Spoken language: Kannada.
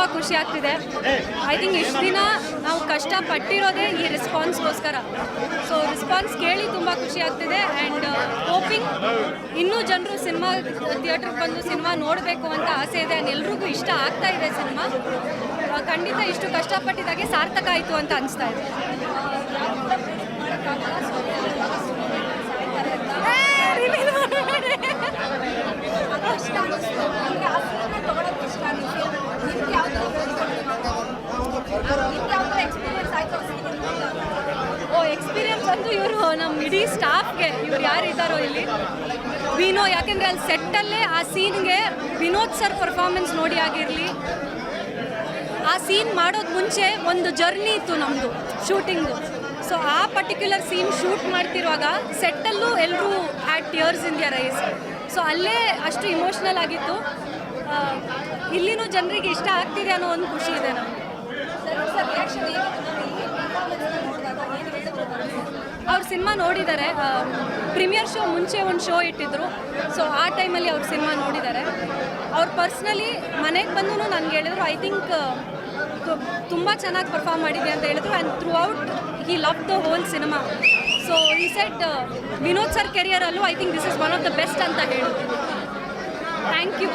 ತುಂಬ ಖುಷಿ ಆಗ್ತಿದೆ. ಐ ಥಿಂಕ್ ಇಷ್ಟು ದಿನ ನಾವು ಕಷ್ಟ ಪಟ್ಟಿರೋದೇ ಈ ರೆಸ್ಪಾನ್ಸ್ಗೋಸ್ಕರ ಸೊ ರೆಸ್ಪಾನ್ಸ್ ಕೇಳಿ ತುಂಬ ಖುಷಿ ಆಗ್ತಿದೆ ಆ್ಯಂಡ್ ಹೋಪಿಂಗ್ ಇನ್ನೂ ಜನರು ಸಿನಿಮಾ ಥಿಯೇಟರ್ ಬಂದು ಸಿನಿಮಾ ನೋಡಬೇಕು ಅಂತ ಆಸೆ ಇದೆ. ಆ್ಯಂಡ್ ಎಲ್ರಿಗೂ ಇಷ್ಟ ಆಗ್ತಾ ಇದೆ ಸಿನಿಮಾ. ಖಂಡಿತ ಇಷ್ಟು ಕಷ್ಟಪಟ್ಟಿದ್ದಾಗೆ ಸಾರ್ಥಕ ಆಯಿತು ಅಂತ ಅನಿಸ್ತಾ ಇದೆ. ಅಂತೂ ಇವರು ನಮ್ಮ ಇಡೀ ಸ್ಟಾಫ್ಗೆ ಇವ್ರು ಯಾರು ಇದ್ದಾರೋ ಇಲ್ಲಿ. ವಿನೋ, ಯಾಕೆಂದರೆ ಅಲ್ಲಿ ಸೆಟ್ಟಲ್ಲೇ ಆ ಸೀನ್ಗೆ ವಿನೋದ್ ಸರ್ ಪರ್ಫಾರ್ಮೆನ್ಸ್ ನೋಡಿ ಆಗಿರಲಿ. ಆ ಸೀನ್ ಮಾಡೋದು ಮುಂಚೆ ಒಂದು ಜರ್ನಿ ಇತ್ತು ನಮ್ಮದು ಶೂಟಿಂಗು ಸೊ ಆ ಪರ್ಟಿಕ್ಯುಲರ್ ಸೀನ್ ಶೂಟ್ ಮಾಡ್ತಿರುವಾಗ ಸೆಟ್ಟಲ್ಲೂ ಎಲ್ಲರೂ had tears in their eyes so ಅಲ್ಲೇ ಅಷ್ಟು ಇಮೋಷ್ನಲ್ ಆಗಿತ್ತು. ಇಲ್ಲಿನೂ ಜನರಿಗೆ ಇಷ್ಟ ಆಗ್ತಿದೆ ಅನ್ನೋ ಒಂದು ಖುಷಿ ಇದೆ ನಮಗೆ ಅವ್ರ ಸಿನಿಮಾ ನೋಡಿದ್ದಾರೆ. ಪ್ರೀಮಿಯರ್ ಶೋ ಮುಂಚೆ ಒಂದು ಶೋ ಇಟ್ಟಿದ್ರು. ಸೊ ಆ ಟೈಮಲ್ಲಿ ಅವ್ರ ಸಿನಿಮಾ ನೋಡಿದ್ದಾರೆ. ಅವ್ರು ಪರ್ಸ್ನಲಿ ಮನೆಗೆ ಬಂದು ನನಗೆ ಹೇಳಿದ್ರು ಐ ಥಿಂಕ್ ತುಂಬ ಚೆನ್ನಾಗಿ ಪರ್ಫಾರ್ಮ್ ಮಾಡಿದೆ ಅಂತ ಹೇಳಿದ್ರು. And throughout he love the whole cinema so ಈ set Vinod sir ಕೆರಿಯರಲ್ಲೂ I think this is one of the best ಅಂತ ಹೇಳಿದ್ರು. Thank you